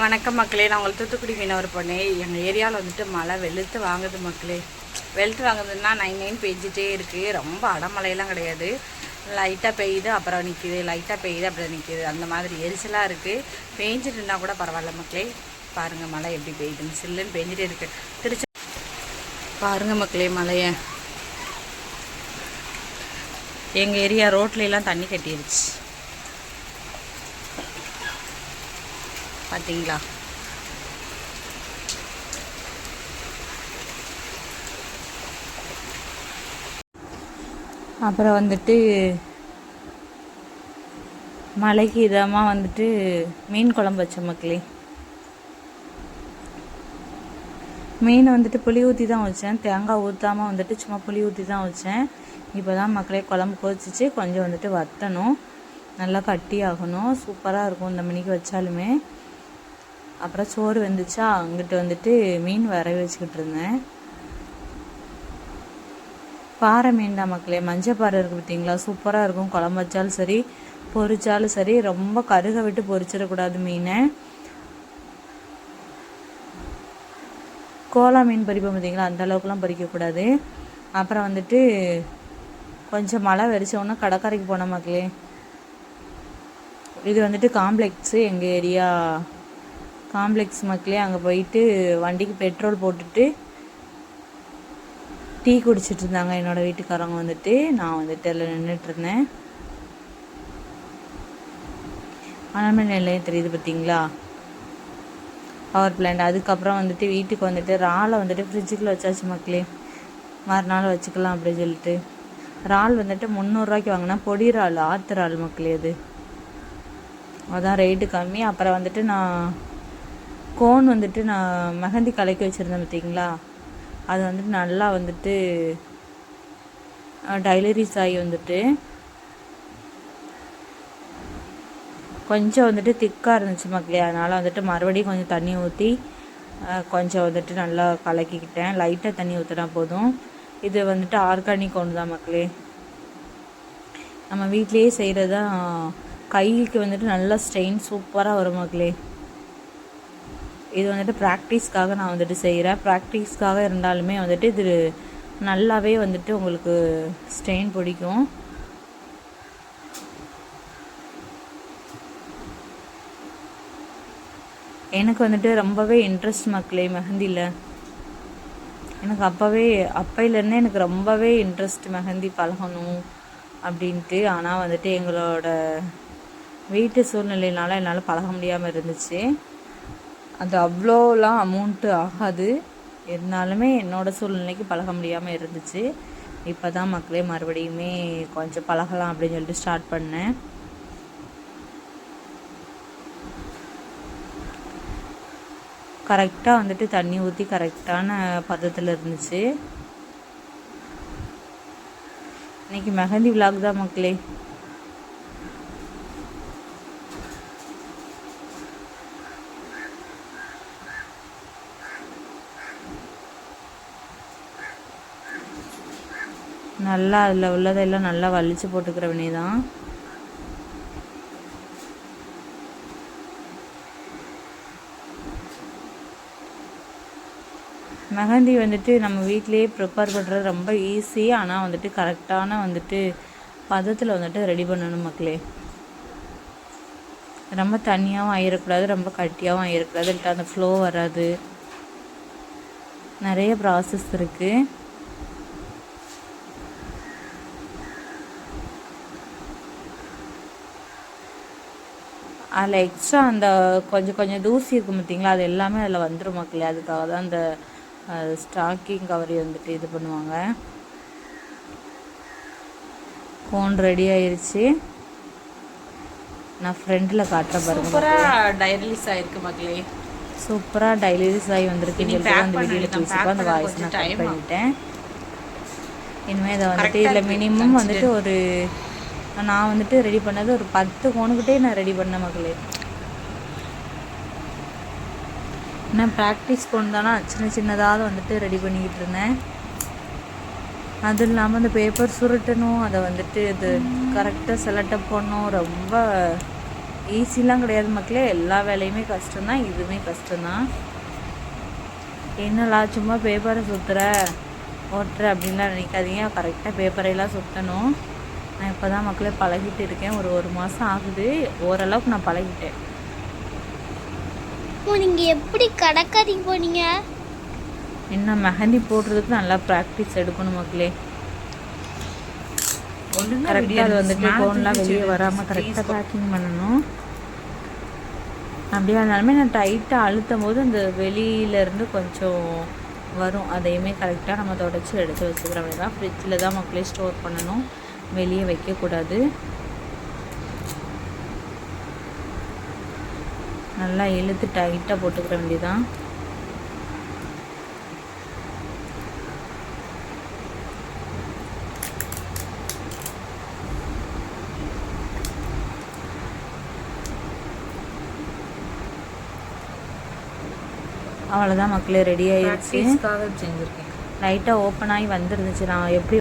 வணக்கம் மக்களே. நான் உங்களுக்கு தூத்துக்குடி மீனவர் பொண்ணு எங்கள் ஏரியாவில் வந்துட்டு மழை வெளுத்து வாங்குது மக்களே. வெளுத்து வாங்குதுன்னா நைன் நைன் பெஞ்சிட்டே இருக்குது ரொம்ப அடமழையெல்லாம் கிடையாது. லைட்டாக பெய்யுது அப்புறம் நிற்கிது லைட்டாக பெய்யுது அப்புறம் நிற்கிது அந்த மாதிரி எரிச்சலாக இருக்குது பெஞ்சிட்டு இருந்தால் கூட பரவாயில்ல மக்களே. பாருங்கள் மழை எப்படி பெய்யுதுன்னு. சில்லுன்னு பெஞ்சிட்டே இருக்குது திருச்சி பாருங்கள் மக்களே மழையை. எங்கள் ஏரியா ரோட்லையெல்லாம் தண்ணி கட்டிருச்சு. பார்த்தீங்களா அப்புறம் வந்துட்டு மழைக்கு இதமாக வந்துட்டு மீன் குழம்பு வச்ச மக்களே. மீன் வந்துட்டு புளி ஊற்றி தான் வச்சேன். தேங்காய் ஊற்றாமல் வந்துட்டு சும்மா புளி ஊற்றி தான் வச்சேன். இப்போ தான் மக்களே குழம்பு கொதிச்சிச்சு. கொஞ்சம் வந்துட்டு வத்தணும். நல்லா கட்டி ஆகணும். சூப்பராக இருக்கும் இந்த மணிக்கு வச்சாலுமே. அப்புறம் சோறு வந்துச்சா அங்கிட்டு வந்துட்டு மீன் வர வச்சுக்கிட்டு இருந்தேன். பாறை மீன் தான் மக்களே மஞ்சள் பாறை இருக்குது பார்த்தீங்களா? சூப்பராக இருக்கும். குழம்பு வச்சாலும் சரி பொரிச்சாலும் சரி ரொம்ப கருக விட்டு பொரிச்சிடக்கூடாது மீனை. கோலா மீன் பறிப்போம் பார்த்தீங்களா? அந்த அளவுக்குலாம் பறிக்கக்கூடாது. அப்புறம் வந்துட்டு கொஞ்சம் மழை வெறிச்சோன்னா கடற்கரைக்கு போன மக்களே. இது வந்துட்டு காம்ப்ளெக்ஸு எங்கள் ஏரியா. காம்ப்ளெக்ஸ் மக்களே அங்கே போயிட்டு வண்டிக்கு பெட்ரோல் போட்டுட்டு டீ குடிச்சிட்டு இருந்தாங்க. என்னோடய வீட்டுக்காரங்க வந்துட்டு. நான் வந்துட்டு அதில் நின்றுட்டு இருந்தேன். நிலையம் தெரியுது பார்த்தீங்களா? பவர் பிளான்ட் அதுக்கப்புறம் வந்துட்டு வீட்டுக்கு வந்துட்டு இறாலை வந்துட்டு ஃப்ரிட்ஜுக்குள்ளே வச்சாச்சு மக்களே. மறுநாள் வச்சுக்கலாம் அப்படின்னு சொல்லிட்டு. இறால் வந்துட்டு முந்நூறுரூவாய்க்கு வாங்கினா பொடி இறால் ஆத்து இறால் மக்களே அது. அதான் ரேட்டு கம்மி. அப்புறம் வந்துட்டு நான் கோன் வந்துட்டு நான் மெஹந்தி கலக்கி வச்சுருந்தேன் பார்த்தீங்களா? அது வந்துட்டு நல்லா வந்துட்டு டைலரிஸ் ஆகி வந்துட்டு கொஞ்சம் வந்துட்டு திக்காக இருந்துச்சு மக்களே. அதனால் வந்துட்டு மறுபடியும் கொஞ்சம் தண்ணி ஊற்றி கொஞ்சம் வந்துட்டு நல்லா கலக்கிக்கிட்டேன். லைட்டாக தண்ணி ஊற்றினா போதும். இது வந்துட்டு ஆர்கானிக் ஒன்று தான் மக்களே. நம்ம வீட்லேயே செய்கிறது தான் கைக்கு வந்துட்டு நல்லா ஸ்ட்ரெயின் சூப்பராக வரும் மக்களே. இது வந்துட்டு ப்ராக்டிஸ்க்காக நான் வந்துட்டு செய்கிறேன் ப்ராக்டிஸ்க்காக இருந்தாலுமே வந்துட்டு இது நல்லாவே வந்துட்டு உங்களுக்கு ஸ்ட்ரெயின் பிடிக்கும். எனக்கு வந்துட்டு ரொம்பவே இன்ட்ரெஸ்ட் மக்களே மெஹந்தியில் எனக்கு அப்போவே அப்பையிலேருந்தே எனக்கு ரொம்பவே இன்ட்ரெஸ்ட் மெஹந்தி பழகணும் அப்படின்ட்டு. ஆனால் வந்துட்டு எங்களோட வீட்டு சூழ்நிலையினால என்னால் பழக முடியாமல் இருந்துச்சு. அது அவ்வளோலாம் அமௌண்ட்டு ஆகாது. இருந்தாலுமே என்னோடய சூழ்நிலைக்கு பழக முடியாமல் இருந்துச்சு. இப்போ தான் மக்களே மறுபடியுமே கொஞ்சம் பழகலாம் அப்படின்னு சொல்லிட்டு ஸ்டார்ட் பண்ணேன். கரெக்டாக வந்துட்டு தண்ணி ஊற்றி கரெக்டான பதத்தில் இருந்துச்சு. இன்றைக்கி மெஹந்தி விலாக் தான் மக்களே. நல்லா அதில் உள்ளதெல்லாம் நல்லா வலிச்சு போட்டுக்கிற தான் மெஹந்தி வந்துட்டு நம்ம வீட்டிலேயே ப்ரிப்பேர் பண்ணுறது ரொம்ப ஈஸி ஆனால் வந்துட்டு கரெக்டான வந்துட்டு பதத்தில் வந்துட்டு ரெடி பண்ணணும் மக்களே. ரொம்ப தண்ணியாகவும் ஆயிடக்கூடாது ரொம்ப கட்டியாகவும் ஆயிடக்கூடாது அந்த ஃப்ளோ வராது. நிறைய ப்ராசஸ் இருக்குது அதில் எக்ஸ்ட்ரா அந்த கொஞ்சம் கொஞ்சம் தூசி இருக்கும் பார்த்தீங்களா அது எல்லாமே அதில் வந்துடும் மக்களே. அதுக்காக தான் அந்த ஸ்டாக்கிங் கவரி வந்துட்டு இது பண்ணுவாங்க. ஃபோன் ரெடி ஆயிருச்சு. நான் ஃப்ரெண்டில் காட்டுறேன் பாருங்க சூப்பராக டைரலிஸ் ஆயிருக்கு மக்களே. சூப்பராக டைலிஸ் ஆகி வந்திருக்கு. அந்த வீடியோவில். பேசிப்போம். அந்த வாய்ஸ் நான் கட் பண்ணிட்டேன். இனிமேல் இதை வந்துட்டு இதில். மினிமம் வந்துட்டு ஒரு நான் வந்துட்டு ரெடி பண்ணது ஒரு பத்து கோணுக்கிட்டே நான் ரெடி பண்ணேன் மகளே நான் ப்ராக்டிஸ் கொண்டு தானே? சின்ன சின்னதாக வந்துட்டு ரெடி பண்ணிக்கிட்டு இருந்தேன். அதுவும் இல்லாமல் அந்த பேப்பர் சுருட்டணும் அதை வந்துட்டு இது கரெக்டாக செலக்டப் பண்ணணும். ரொம்ப ஈஸிலாம் கிடையாது மக்களே. எல்லா வேலையுமே கஷ்டம்தான் இதுவுமே கஷ்டம்தான். என்னலா சும்மா பேப்பரை சுற்றுற ஓட்டுற அப்படின்லாம் நினைக்காதீங்க. கரெக்டாக பேப்பரையெல்லாம் சுற்றணும் நான் இப்போ தான் மக்களே பழகிட்டு இருக்கேன். ஒரு ஒரு மாதம் ஆகுது. ஓரளவுக்கு நான் பழகிட்டேன். ஓ நீங்க எப்படி கடற்கரைக்கு போனீங்க என்ன மெஹந்தி போடுறதுக்கு நல்லா ப்ராக்டிஸ் எடுக்கணும் மக்களே. கரெக்டாக அது வந்துட்டு ஃபோன்லாம் வெளியே வராமல் கரெக்டாக பேக்கிங் பண்ணணும். அப்படியே இருந்தாலுமே நான் டைட்டாக அழுத்தும் போது அந்த வெளியிலேருந்து கொஞ்சம் வரும். அதையுமே கரெக்டாக நம்ம தொடச்சி எடுத்து வச்சுக்கிற வேண்டியதான் ஃப்ரிட்ஜில் தான் மக்களே ஸ்டோர் பண்ணணும். வெளியே வைக்கக்கூடாது. நல்லா இழுத்து டைட்டாக போட்டுக்கிற வேண்டியதான் அவ்வளோதான் மக்களே ரெடி ப்ராக்டிஸ்க்காக செஞ்சுருக்கேன். லைட்டாக ஓப்பன் ஆகி வந்துருந்துச்சு. நான் எப்படி